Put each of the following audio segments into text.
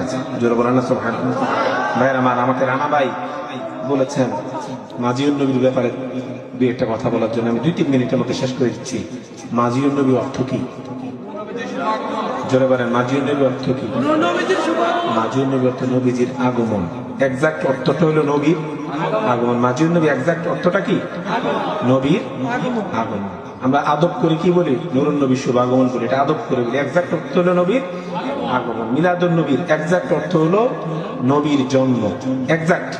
আচ্ছা, জোরে বলেন না সোহান ভাইয়ের আমার আমাকে রানা ভাই বলেছেন মাজিউল নবীর ব্যাপারে দুই একটা কথা বলার জন্য। আমি দুই তিন মিনিটের মধ্যে শেষ করে দিচ্ছি। মাজিউল নবী অর্থ কি? জোরে বলেন মাজিউল নবী অর্থ কি? মাজিউল নবী অর্থ নবীজির আগমন। এক্সাক্ট অর্থটা হলো নবীর আগমন। মাজিউল নবী এক্সাক্ট অর্থটা কি? নবীর আগমন। আমরা আদব করি কি বলি? নুরুন নবী শুভ আগমন বলি। এটা আদব করে বলি। এক্সাক্ট অর্থ হলো নবীর আগমন। মিলাদুন নবীর এক্সাক্ট অর্থ হলো নবীর জন্ম। এক্সাক্ট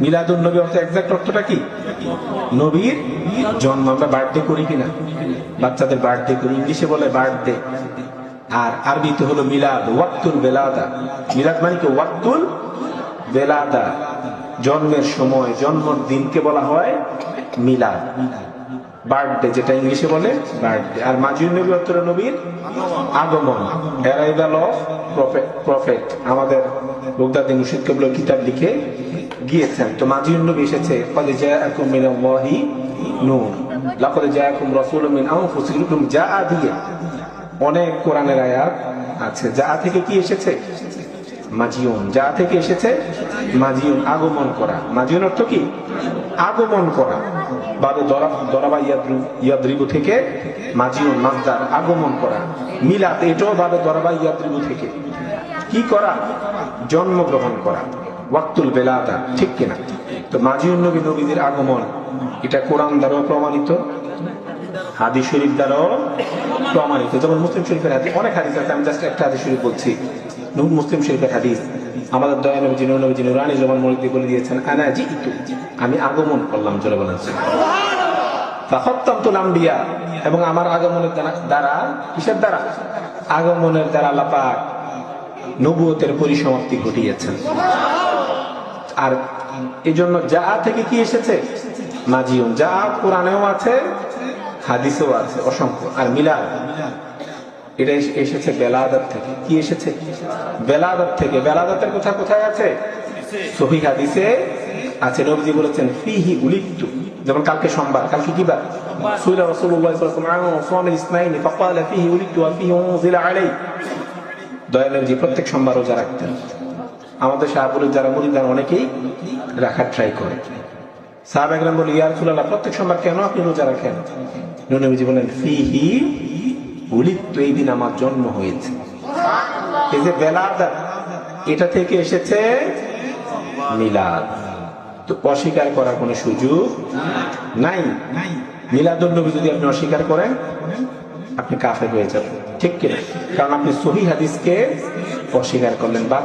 মিলাদুন নবী অর্থ এক্সাক্ট অর্থটা কি? নবীর জন্ম। আমরা বার্থডে করি কিনা? বাচ্চাদের বার্থডে করি। ইংলিশে বলে বার্থডে আর আরবিতে হলো মিলাদ। ওয়াক্তুল বেলাদা। মিলাদ মানে কি? ওয়াক্তুল বেলাদা জন্মের সময়, জন্মের দিনকে বলা হয় মিলাদ। বার্থডে যেটা ইংলিশে বলে বার্থডে আর মাজিউল নবী অত্তর নবীর আগমন। অ্যারাইভাল অফ প্রফেট আমাদের বগদাদি মুর্শিদ কেবল কিতাব লিখে গিয়েছেন। তো মাজিউল নবী এসেছে ফলে কদে জাআকুম মিনাল্লাহি নূর। লাকদ জাআকুম রাসূলুম মিন আনফুসিকুম জাআ দিয়ে অনেক কোরআনের আয়াত আছে। যা থেকে কি এসেছে? মাজিউন, যা থেকে এসেছে মাজিউন, আগমন করা। মাজিউন অর্থ কি? আগমন করা। বাবে দরাবা ইয়াদ্রিবু থেকে মাজিউন মাসদার আগমন করা। মিলাদ, এটাও বাবে দরাবা ইয়াদ্রিবু থেকে। কি করা? জন্মগ্রহণ করা। ওয়াক্তুল বেলাদা, ঠিক কিনা? তো মাজিউন নবী, নবীদের আগমন। এটা কোরআন দ্বারাও প্রমাণিত, হাদিস শরীফ দ্বারাও প্রমাণিত। যেমন মুসলিম শরীফের হাদিস অনেক হাদিস আছে, আমি জাস্ট একটা হাদিস শরীফ বলছি। মুসলিম শরীফের হাদিস। আমাদের দয়া নবী জিনুর নবী জিনুর রানী জবান মরিদি বলে দিয়েছেন আনা জি আমি আগমন করলাম জোরে বলেন ফাহত্তামতুল আম্বিয়া এবং আমার আগমনের দ্বারা- কিসের দ্বারা? আগমনের দ্বারা আল্লাহ পাক নবুয়তের পরিসমাপ্তি ঘটিয়েছেন। আর এই জন্য যা থেকে কি এসেছে? মাজিউন। যা কোরআনেও আছে হাদিসেও আছে অসংখ্য। আর মিলাদ এটা এস- এসেছে বেলাদাত থেকে। কি এসেছে? বেলাদাত থেকে। বেলাদাতের কথা কোথায় আছে? সহি হাদিসে আছে। নবজি বলেছেন ফিহি যেমন কালকে সোমবার। কালকে কি বার? সুইলা রাসূলুল্লাহ সাল্লাল্লাহু আলাইহি ওয়াসাল্লাম সোয়াম ইসনাইন ফাকালা ফিহি ওয়া ফিহি উনজিলা আলাই প্রত্যেক সোমবার রোজা রাখতেন। আমাদের শাহপুরের যারা মুরিদান অনেকেই রাখার ট্রাই করে। সাহাব একরাম বলে ইয়ার প্রত্যেক সোমবার কেন আপনি রোজা রাখেন? নবীজি বলেন ফিহি উলিত এই দিন আমার জন্ম হয়েছে। এই যে বেলাদ এটা থেকে এসেছে মিলাদ। তো অস্বীকার করার কোনো সুযোগ নাই? মিলাদুল নবী যদি আপনি অস্বীকার করেন, আপনি কাফের হয়ে যাবেন। ঠিক কিনা? কারণ আপনি সহি হাদিসকে অস্বীকার করলেন। বা